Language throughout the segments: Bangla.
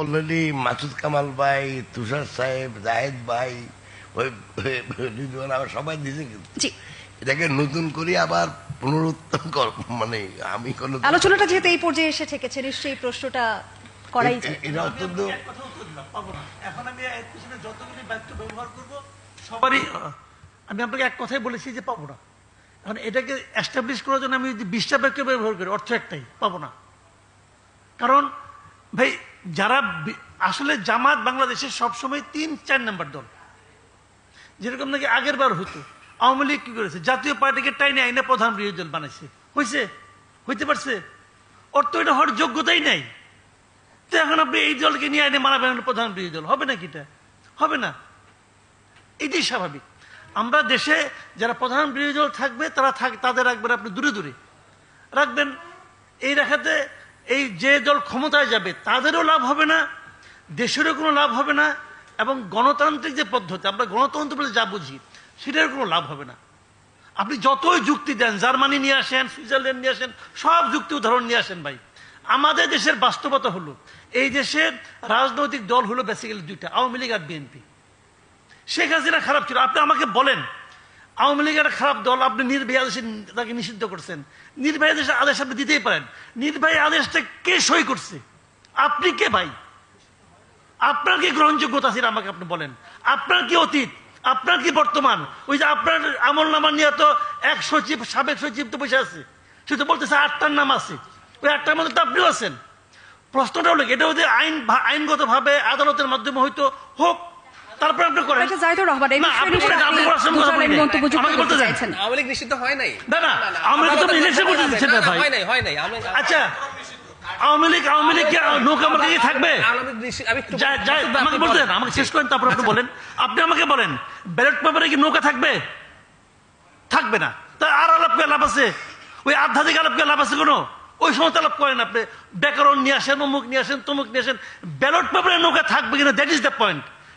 অলরেডি মাসুদ কামাল ভাই তুষার সাহেব জাহেদ ভাই ওই ওই রিজওয়ান আবার সবাই দিছে কিন্তু। এটাকে নতুন করে আবার পুনরুত্থান কর মানে আমি কোনো আলোচনাটা যেহেতু এই পর্যায়ে এসে ঠেকেছে নিশ্চয়ই প্রশ্নটা করাই যায়। এটা অত্যন্ত। এখন আমি এর পিছনে যতগুলি বাক্য ব্যবহার করব সবারই আমি আপনাকে এক কথাই বলেছি যে পাবো না। এখন এটাকে এস্টাবলিশ করার জন্য আমি যদি বিশটা বাক্য ব্যবহার করি অর্থ একটাই পাবো না। কারণ ভাই যারা আসলে জামাত বাংলাদেশের সবসময় তিন, চার নাম্বার দল। যেরকম নাকি আগের বার হতো। আওয়ামী লীগ কি করেছে? জাতীয় পার্টিকে টাইনে আইনে প্রধান বিরোধী দল বানাইছে। হয়েছে হইতে পারছে? ওর তো এটা হওয়ার যোগ্যতাই নাই। তো এখন আপনি এই দলকে নিয়ে আইনে মানাবেন প্রধান বিরোধী দল হবে নাকি এটা? হবে না। এটাই স্বাভাবিক। আমরা দেশে যারা প্রধান বিরোধী দল থাকবে, তারা থাক তাদের রাখবেন আপনি দূরে দূরে। রাখবেন এই রাখাতে এই যে দল ক্ষমতায় যাবে, তাদেরও লাভ হবে না, দেশেরও কোনো লাভ হবে না, এবং গণতান্ত্রিক যে পদ্ধতি, আমরা গণতন্ত্র বলে যা বুঝি, সেটার কোনো লাভ হবে না। আপনি যতই যুক্তি দেন, জার্মানি নিয়ে আসেন, সুইজারল্যান্ড নিয়ে আসেন, সব যুক্তি উদাহরণ নিয়ে আসেন ভাই। আমাদের দেশের বাস্তবতা হলো, এই দেশের রাজনৈতিক দল হলো বেসিক্যালি দুইটা, আওয়ামী লীগ আর বিএনপি। শেখ হাসিনা খারাপ ছিল, আপনি আমাকে বলেন আওয়ামী লীগের খারাপ দল আপনি নির্বাহী আদেশে তাকে নিষিদ্ধ করছেন। নির্বাহী আদেশের আদেশ আপনি দিতেই পারেন। নির্বাহী আদেশটা কে সই করছে? আপনি কে ভাই? আপনার কি গ্রহণযোগ্যতা ছিল আমাকে আপনি বলেন। আপনার কি অতীত? আপনার কি বর্তমান? ওই যে আপনার আমল নামা নিয়ে তো এক সচিব, সাবেক সচিব তো বসে আছে। সে তো বলতেছে আটটার নাম আছে। ওই আটটার মধ্যে তো আপনিও আছেন। প্রশ্নটা হলো এটা যদি আইন আইনগত ভাবে আদালতের মাধ্যমে হয়তো হোক তারপর আপনি করেন। এটা জাহিদুর রহমান এই বিষয়ে। চাইছেন। আওয়ামী লীগ নিষিদ্ধ হয় নাই? না, না, আওয়ামী লীগ তো আদালতের ইলেকশন মাধ্যমে করতে দিচ্ছে না, ভাই। হয় নাই হয় নাই। আচ্ছা আওয়ামী লীগ আওয়ামী লীগ নৌকা মার্কা কি থাকবে? আমাকে বলতে। আমাকে শেষ করেন তারপর আপনি বলেন। আপনি আমাকে বলেন ব্যালট পেপারে কি নৌকা থাকবে? থাকবে না। তা আর আলাপ করে লাভ আছে? ওই আধ্যাত্মিক আলাপ করে লাভ আছে কোনো? ওই সময় আলাপ করেন আপনি। ব্যাকরণ নিয়ে আসেন অমুক নিয়ে আসেন তমুক নিয়ে আসেন। ব্যালট পেপারে নৌকা থাকবে কিনা? দ্যাট ইজ দ্য পয়েন্ট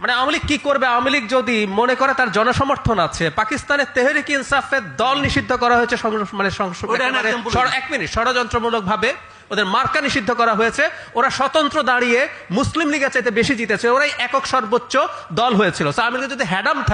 মানে আওয়ামী লীগ কি করবে? আওয়ামী লীগ যদি মনে করে তার জনসমর্থন আছে পাকিস্তানের তেহরিক ইনসাফের দল নিষিদ্ধ করা হয়েছে মানে। এক মিনিট ষড়যন্ত্রমূলক ভাবে ওদের মার্কা নিষিদ্ধ করা হয়েছে। ওরা স্বতন্ত্র দাঁড়িয়ে মুসলিম লীগের চাইতে বেশি জিতেছে। ওরাই একক সর্বোচ্চ দল হয়েছিল। আমি আওয়ামী লীগের যদি হ্যাডাম থাকে